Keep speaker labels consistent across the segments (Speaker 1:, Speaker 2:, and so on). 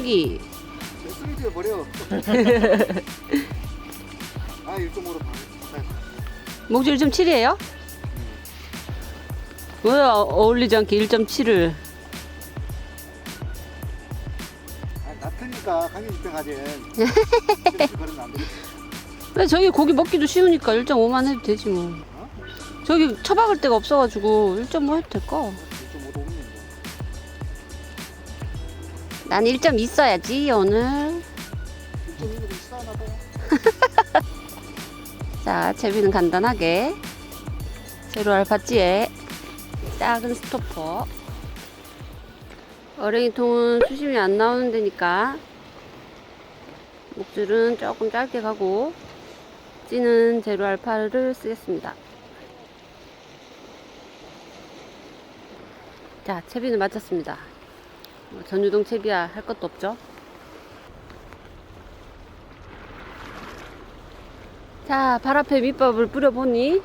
Speaker 1: 쓰레기.
Speaker 2: 내 쓰레기에 버려. 아, 1.5로 봐.
Speaker 1: 목줄 1.7이에요? 왜 어- 어울리지 않게 1.7을.
Speaker 2: 아, 낮으니까 강의 집행하지. 그러면 안 되겠지.
Speaker 1: 왜 저기 고기 먹기도 쉬우니까 1.5만 해도 되지 뭐.
Speaker 2: 어?
Speaker 1: 저기 처박을 데가 없어가지고 1.5 해도 될까? 난1.2 써야지 오늘.
Speaker 2: 1.2도 좀 싸나 봐.
Speaker 1: 자, 채비는 간단하게. 제로 알파찌에 작은 스토퍼. 어랭이 통은 수심이 안 나오는 데니까 목줄은 조금 짧게 가고 찌는 제로 알파를 쓰겠습니다. 자, 채비는 마쳤습니다. 뭐 전유동 채비야 할 것도 없죠. 자, 발 앞에 밑밥을 뿌려보니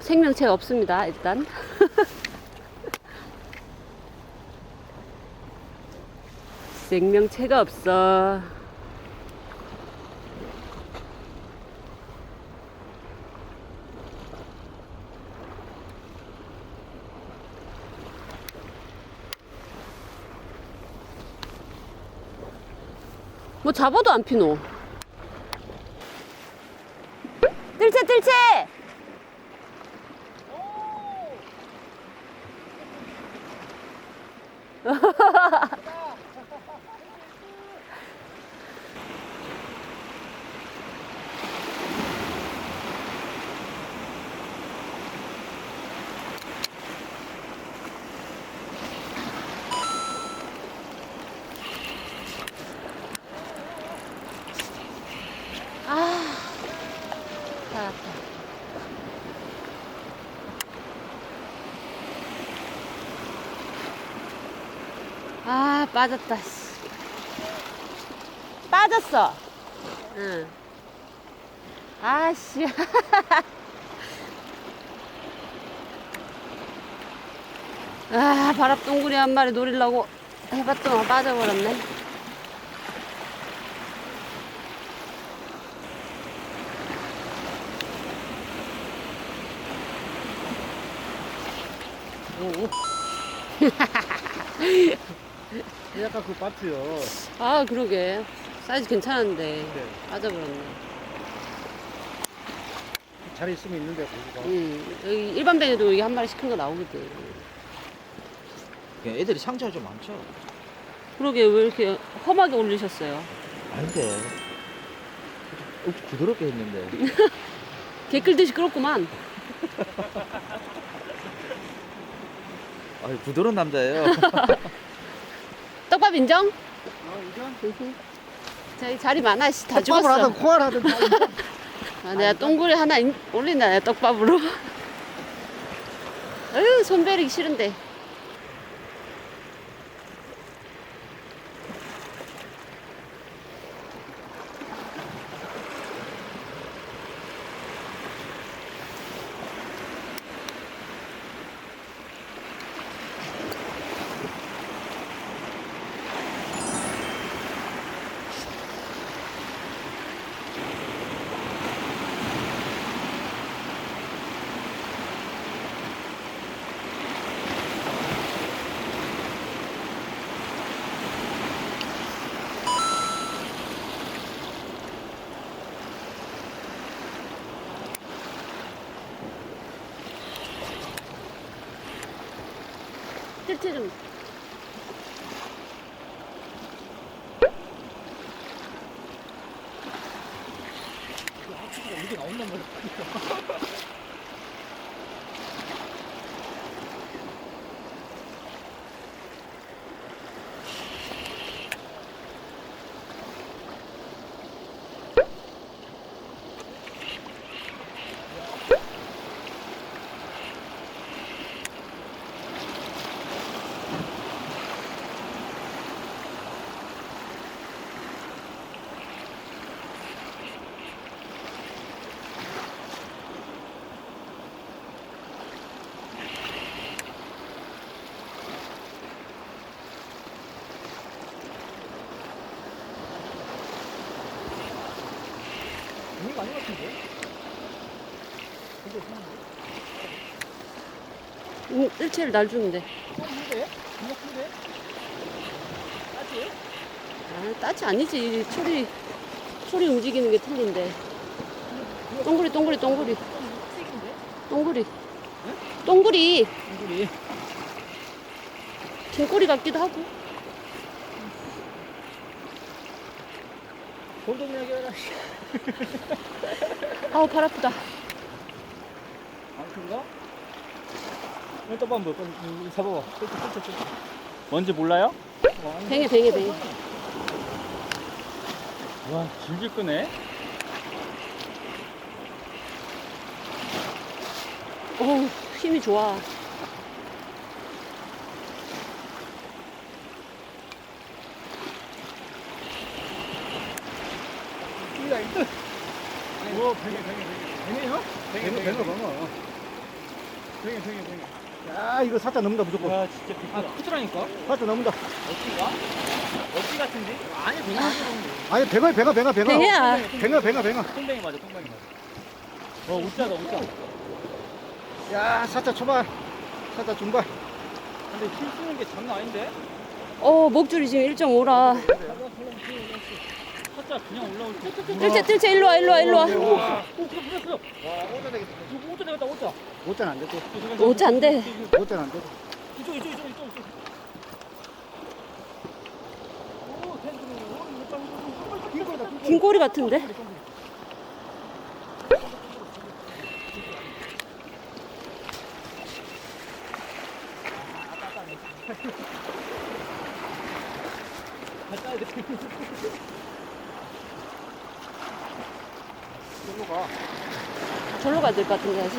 Speaker 1: 생명체가 없습니다, 일단. 생명체가 없어. 뭐 잡아도 안 피노. 뜰채 뜰채. 아, 살았다. 아, 빠졌다. 씨. 빠졌어. 응. 아씨. 아, 바랍 동굴이 한 마리 노리려고 해봤더니 빠져버렸네.
Speaker 2: 약간 그 바트요.
Speaker 1: 아, 그러게. 사이즈 괜찮은데.
Speaker 2: 네.
Speaker 1: 빠져버렸네.
Speaker 2: 자리 있으면 있는데 거기가.
Speaker 1: 음, 여기 일반 배에도 여기 한 마리씩 큰 거 나오거든.
Speaker 3: 그냥 애들이 상처가 좀 많죠.
Speaker 1: 그러게 왜 이렇게 험하게 올리셨어요?
Speaker 3: 아닌데. 좀 부드럽게 했는데.
Speaker 1: 개끌듯이 그렇구만.
Speaker 3: 아, 부드러운 남자예요.
Speaker 1: 떡밥 인정?
Speaker 2: 어, 이건
Speaker 1: 저기 자리 많아, 씨, 다
Speaker 2: 떡밥을
Speaker 1: 죽었어.
Speaker 2: 하든 코알 하든 다 있어.
Speaker 1: 아, 내가 동굴에 하나 인- 올린다, 내가 떡밥으로. 아유, 손 베리기 싫은데. 뜰 음, 뜰채를 날?
Speaker 2: 이거 큰데? 맞지?
Speaker 1: 아, 따지 아니지. 초리, 초리 움직이는 게 틀린데. 동그리, 동그리, 동그리. 동그리. 동그리.
Speaker 2: 우리
Speaker 1: 긴꼬리 같기도 하고.
Speaker 2: 이야기 해라.
Speaker 1: 아우, 발 아프다.
Speaker 2: 안 큰가? 이거 또 한번 잡아봐. 뭔지 몰라요? 와,
Speaker 1: 뱅에, 뱅에, 뱅에.
Speaker 2: 와, 길게 끄네.
Speaker 1: 어우, 힘이 좋아.
Speaker 2: 오, 뱅에, 뱅에, 뱅에. 뱅에요? 뱅에, 뱅에, 뱅에, 뱅에, 뱅에, 뱅에.
Speaker 4: 야 이거 살짝 넘는다 무조건
Speaker 2: 와, 진짜 빅 아, 크더라니까?
Speaker 4: 살짝 넘는다
Speaker 2: 어찌가? 어찌 같은데? 아니, 뱅에
Speaker 4: 아니 뱅어 뱅어 뱅어 뱅어
Speaker 1: 뱅에야.
Speaker 4: 뱅어 뱅어 뱅어
Speaker 2: 통뱅이 맞아, 통뱅이 맞아. 어, 웃자다, 웃자.
Speaker 4: 야 살짝 초반 살짝 중반
Speaker 2: 근데 힘 쓰는 게 장난 아닌데?
Speaker 1: 어, 목줄이 지금 1.5라.
Speaker 2: 살짝 그냥 올라올 때.
Speaker 1: 뜰채, 뜰채, 일로 와, 일로 와, 일로 와.
Speaker 2: 와, 오, 그래, 그래, 그래.
Speaker 4: 와 오자 되겠다
Speaker 2: 이거 오자 되겠다, 오자.
Speaker 4: 오자는 안 되고
Speaker 1: 오자 안 돼.
Speaker 4: 오자는 안 되고
Speaker 2: 이쪽, 이쪽, 이쪽, 이쪽, 이쪽. 오, 텐트는, 오, 이거 빨리, 빨리, 빨리, 빨리, 빨리.
Speaker 1: 긴 꼬리 같은데?
Speaker 2: 갔다 와야 돼.
Speaker 4: 일로 가
Speaker 1: 될것 같은데, 다시.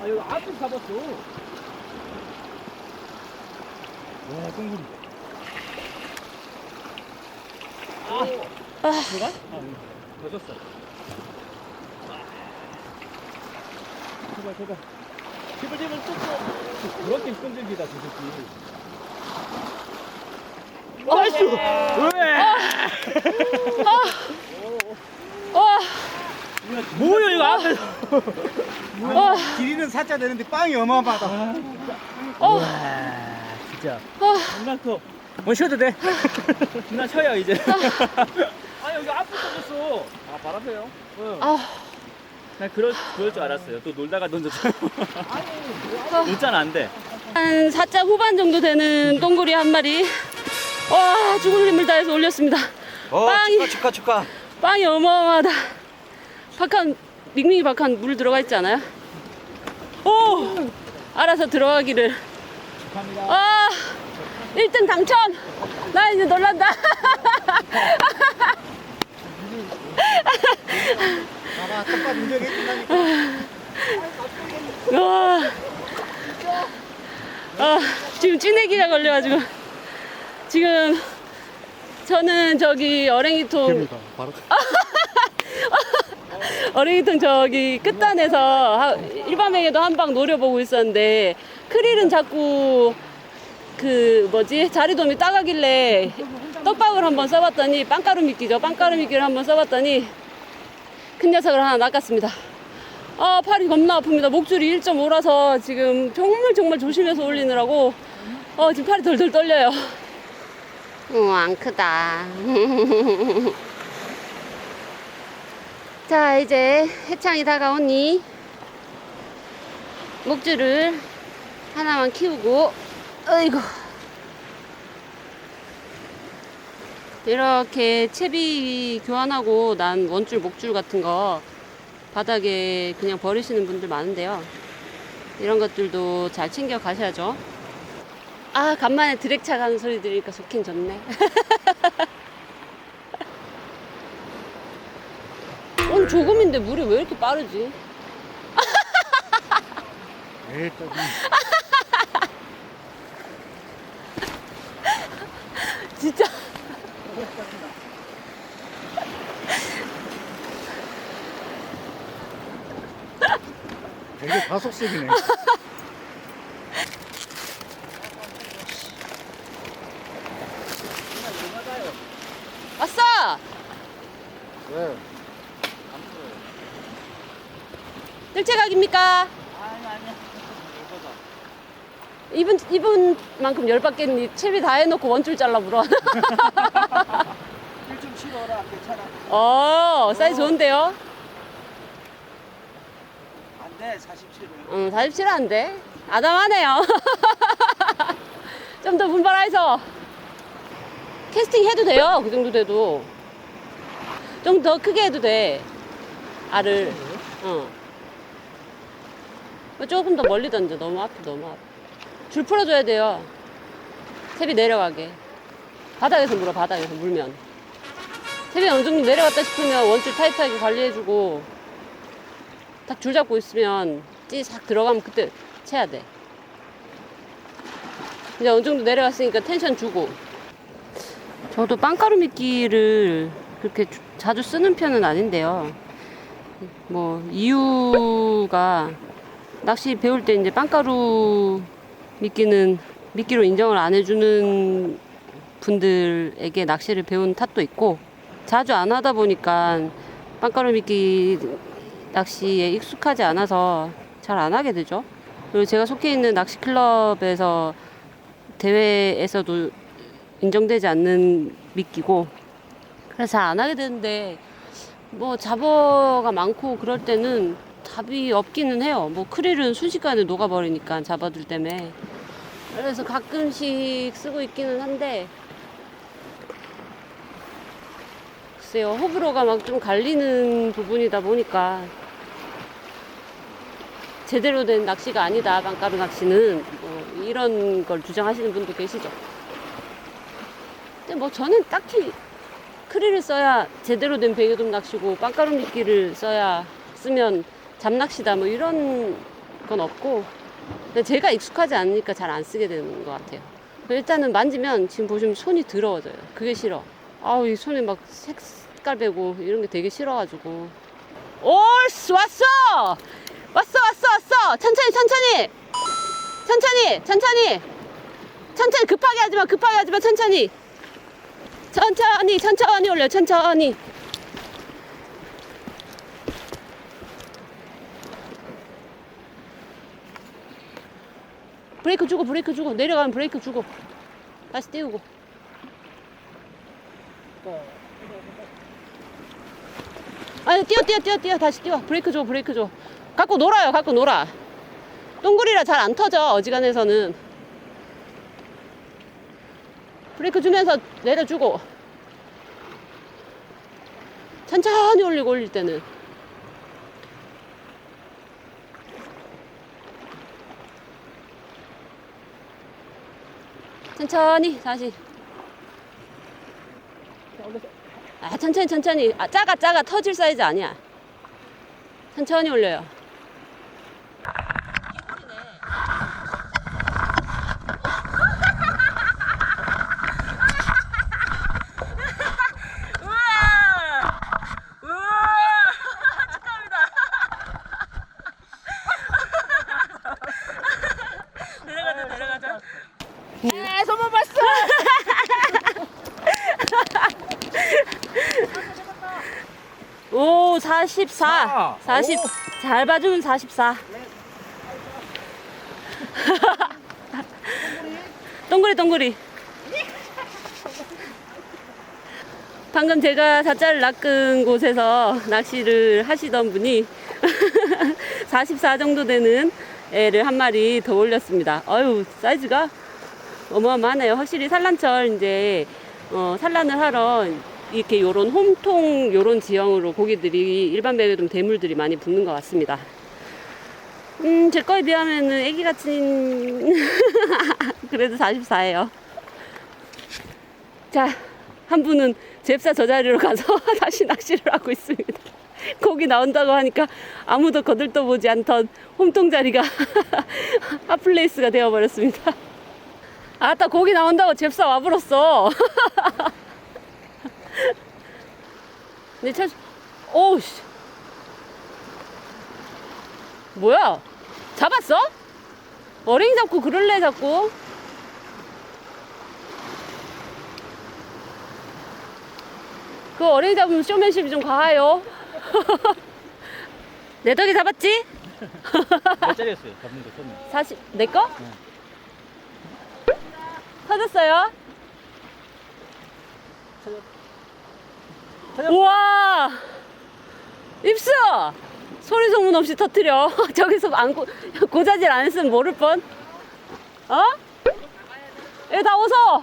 Speaker 2: 아, 여기 앞에 잡았어. 와, 똥구리. 아,
Speaker 1: 아,
Speaker 2: 들어가? 아, 응. 젖었어. 제발, 제발. 제발, 제발, 또, 또. 그렇게 끈질기다, 저 새끼.
Speaker 1: 아이씨. 와,
Speaker 2: 뭐야, 이거 앞에.
Speaker 1: 와,
Speaker 4: 길이는 살짝 되는데 빵이 어마어마하다
Speaker 1: 어,
Speaker 2: 와, 진짜.
Speaker 1: 아,
Speaker 2: 겁나 커. 뭐 쉬어도 돼. 나 쉬어요, 이제. 아, 여기 앞에 던졌어. 아, 바람펴요? 응.
Speaker 1: 아,
Speaker 2: 나 그럴, 그럴 줄 알았어요. 또 놀다가 던졌잖아. 웃잖아, 안 돼.
Speaker 1: 한 4자 후반 정도 되는 동굴이 한 마리. 와, 죽을 힘을 다해서 올렸습니다.
Speaker 3: 어
Speaker 1: 빵이.
Speaker 3: 축하 축하 축하.
Speaker 1: 빵이 어마어마하다. 박한, 밍밍이 박한 물 들어가 있지 않아요? 오! 알아서 들어가기를.
Speaker 2: 축하합니다.
Speaker 1: 아, 1등 당첨! 나 이제 놀란다.
Speaker 4: 봐봐 똑같 인정해 준다니까
Speaker 1: 와. 아, 지금 찌내기가 걸려가지고. 지금 저는 저기 어랭이통, 어랭이통 저기 끝단에서 하- 일반행에도 한 방 노려보고 있었는데 크릴은 자꾸 그 뭐지? 자리돔이 따가길래 떡밥을 한번 써봤더니 빵가루 미끼죠. 빵가루 미끼를 한번 써봤더니 큰 녀석을 하나 낚았습니다. 아 팔이 겁나 아픕니다. 목줄이 1.5라서 지금 정말 정말 조심해서 올리느라고. 어 지금 팔이 덜덜 떨려요 어 안 크다. 자 이제 해창이 다가오니 목줄을 하나만 키우고 어이구. 이렇게 채비 교환하고 난 원줄 목줄 같은 거 바닥에 그냥 버리시는 분들 많은데요. 이런 것들도 잘 챙겨 가셔야죠 아 간만에 드랙차 가는 소리 들으니까 좋긴 좋네. 오늘 조금인데 물이 왜 이렇게 빠르지? 진짜.
Speaker 4: 되게 가속색이네
Speaker 1: 왔어 뜰채입니까?
Speaker 4: 왜?
Speaker 1: 각입니까?
Speaker 2: 아니 아니.
Speaker 1: 이분 이분만큼 열받겠니? 채비 다 해놓고 원줄 잘라 물어.
Speaker 4: 1.7어라 괜찮아.
Speaker 1: 어 사이즈 좋은데요?
Speaker 4: 안 돼 47은.
Speaker 1: 응47안 돼. 아담하네요. 좀 더 분발해서 캐스팅 해도 돼요. 그 정도 돼도 좀 더 크게 해도 돼. 알을. 어. 조금 더 멀리 던져. 너무 앞에 너무 앞에. 줄 풀어줘야 돼요. 탭이 내려가게. 바닥에서 물어 바닥에서 물면. 탭이 어느 정도 내려갔다 싶으면 원줄 타이트하게 관리해주고 딱 줄 잡고 있으면 찌싹 들어가면 그때 채야 돼. 이제 어느 정도 내려갔으니까 텐션 주고. 저도 빵가루 미끼를 그렇게 주- 자주 쓰는 편은 아닌데요. 뭐 이유가 낚시 배울 때 이제 빵가루 미끼는 미끼로 인정을 안 해주는 분들에게 낚시를 배운 탓도 있고 자주 안 하다 보니까 빵가루 미끼 낚시에 익숙하지 않아서 잘 안 하게 되죠. 그리고 제가 속해 있는 낚시 클럽에서 대회에서도 인정되지 않는 미끼고 그래서 잘 안 하게 되는데 뭐 잡어가 많고 그럴 때는 답이 없기는 해요. 뭐 크릴은 순식간에 녹아버리니까 잡아들 때문에 그래서 가끔씩 쓰고 있기는 한데 글쎄요 호불호가 막 좀 갈리는 부분이다 보니까 제대로 된 낚시가 아니다 빵가루 낚시는 뭐 이런 걸 주장하시는 분도 계시죠. 근데 뭐 저는 딱히 크릴을 써야 제대로 된 베개돔 낚시고 빵가루 미끼를 써야 쓰면 잡낚시다 뭐 이런 건 없고 제가 익숙하지 않으니까 잘 안 쓰게 되는 것 같아요. 일단은 만지면 지금 보시면 손이 더러워져요. 그게 싫어. 아우 이 손에 막 색깔 배고 이런 게 되게 싫어가지고. 오씨 왔어 왔어 왔어 왔어 천천히 천천히 천천히 천천히 천천히 급하게 하지마 급하게 하지마 천천히 천천히 천천히 올려 천천히 브레이크 주고 브레이크 주고 내려가면 브레이크 주고. 다시 띄우고. 아니 뛰어 뛰어 뛰어 뛰어. 다시 뛰어. 브레이크 줘 브레이크 줘. 갖고 놀아요 갖고 놀아. 동굴이라 잘 안 터져 어지간해서는. 브레이크 주면서 내려주고. 천천히 올리고 올릴 때는 천천히 다시. 아 천천히 천천히. 아 작아 작아. 터질 사이즈 아니야. 천천히 올려요 오 44. 40. 잘 봐주면 44. 동그리 동그리. 방금 제가 사자를 낚은 곳에서 낚시를 하시던 분이 44 정도 되는 애를 한 마리 더 올렸습니다. 어유 사이즈가 어마어마하네요. 확실히 산란철 이제 어, 산란을 하러 이렇게 요런 홈통 요런 지형으로 고기들이 일반 배에좀 대물들이 많이 붙는 것 같습니다. 음, 제 거에 비하면은 애기 같은 그래도 44예요. 자, 한 분은 잽사 저 자리로 가서 다시 낚시를 하고 있습니다. 고기 나온다고 하니까 아무도 거들떠 보지 않던 홈통 자리가 핫플레이스가 되어버렸습니다. 아따 고기 나온다고 잽사 와버렸어. 내 차, 오우씨. 뭐야? 잡았어? 어랭이 잡고 그럴래 자꾸? 그 어린이 잡으면 쇼맨십이 좀 과해요. 내 덕에 잡았지?
Speaker 2: 몇 짜리였어요? 잡는 거 처음에.
Speaker 1: 사실 내 거? 터졌어요? 우와! 입수! 소리 소문 없이 터트려. 저기서 안 고, 고자질 안 했으면 모를 뻔. 어? 얘다 웃어!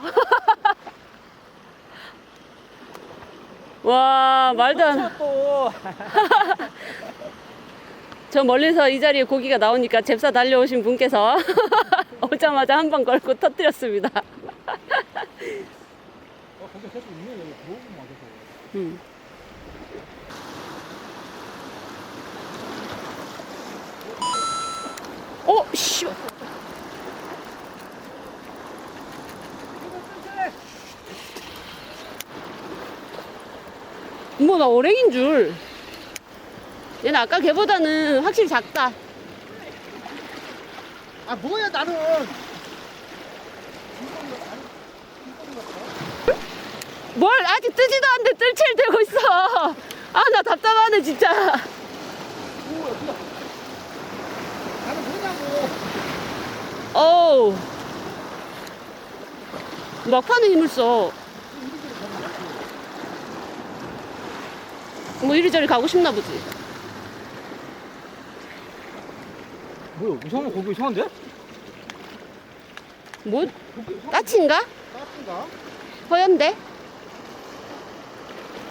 Speaker 1: 와, 말도 안.
Speaker 2: 또.
Speaker 1: 저 멀리서 이 자리에 고기가 나오니까 잽싸 달려오신 분께서 오자마자 한 방 걸고 터뜨렸습니다.
Speaker 2: 어,
Speaker 1: 음. 어, 씨. 뭐, 나 오랭인 줄. 얘는 아까 걔보다는 확실히 작다.
Speaker 4: 아 뭐야 나는.
Speaker 1: 뭘 아직 뜨지도 않는데 뜰채를 대고 있어. 아, 나 답답하네, 진짜. 어우. 막판에 힘을 써. 뭐 이리저리 가고 싶나 보지.
Speaker 2: 뭐야? 이상한 고기 이상한데?
Speaker 1: 뭐? 까치인가?
Speaker 4: 따뜻가?
Speaker 1: 허연데?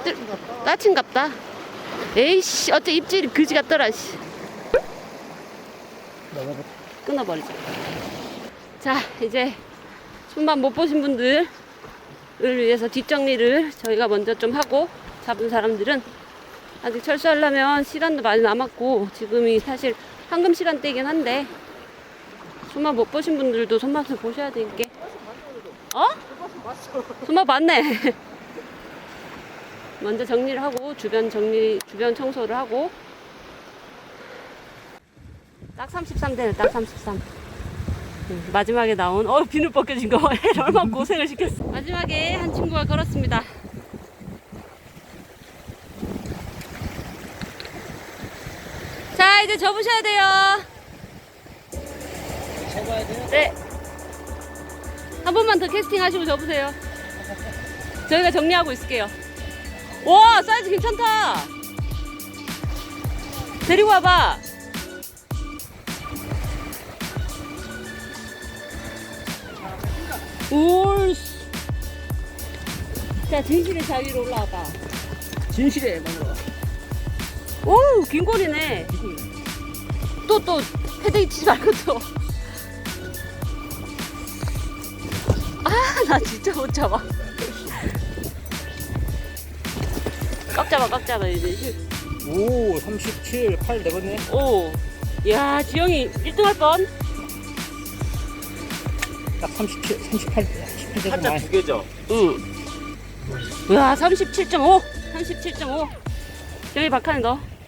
Speaker 4: 따뜻가?
Speaker 1: 까치인갑다. 에이씨, 어째 입질이 그지 같더라, 씨. 끊어버리자. 자, 이제 손만 못 보신 분들을 위해서 뒷정리를 저희가 먼저 좀 하고 잡은 사람들은 아직 철수하려면 시간도 많이 남았고 지금이 사실 황금 시간대이긴 한데 손맛 못 보신 분들도 손맛을 보셔야 되니까 어? 손맛 봤네 먼저 정리를 하고 주변 정리 주변 청소를 하고 딱 33대네 딱 33. 음, 마지막에 나온 어 비늘 벗겨진 거 얼마나 고생을 시켰어. 마지막에 한 친구가 걸었습니다. 자 이제 접으셔야 돼요.
Speaker 4: 접어야 돼요?
Speaker 1: 네. 한 번만 더 캐스팅 하시고 접으세요. 저희가 정리하고 있을게요. 와, 사이즈 괜찮다. 데리고 와봐. 올. 자, 진실의 자위로 올라와봐.
Speaker 2: 진실해, 맞아.
Speaker 1: 오, 긴 꼬리네. 또, 또, 패대기 치지 말고 또. 아, 나 진짜 못 잡아. 꽉 잡아, 꽉 잡아, 이제.
Speaker 2: 오, 37, 8 되겠네.
Speaker 1: 오. 야, 지영이 1등 할 뻔.
Speaker 2: 딱 37, 38, 38 되면
Speaker 4: 한자 두 개죠.
Speaker 1: 응. 와, 37.5. 37.5. 여기 박하네, 너.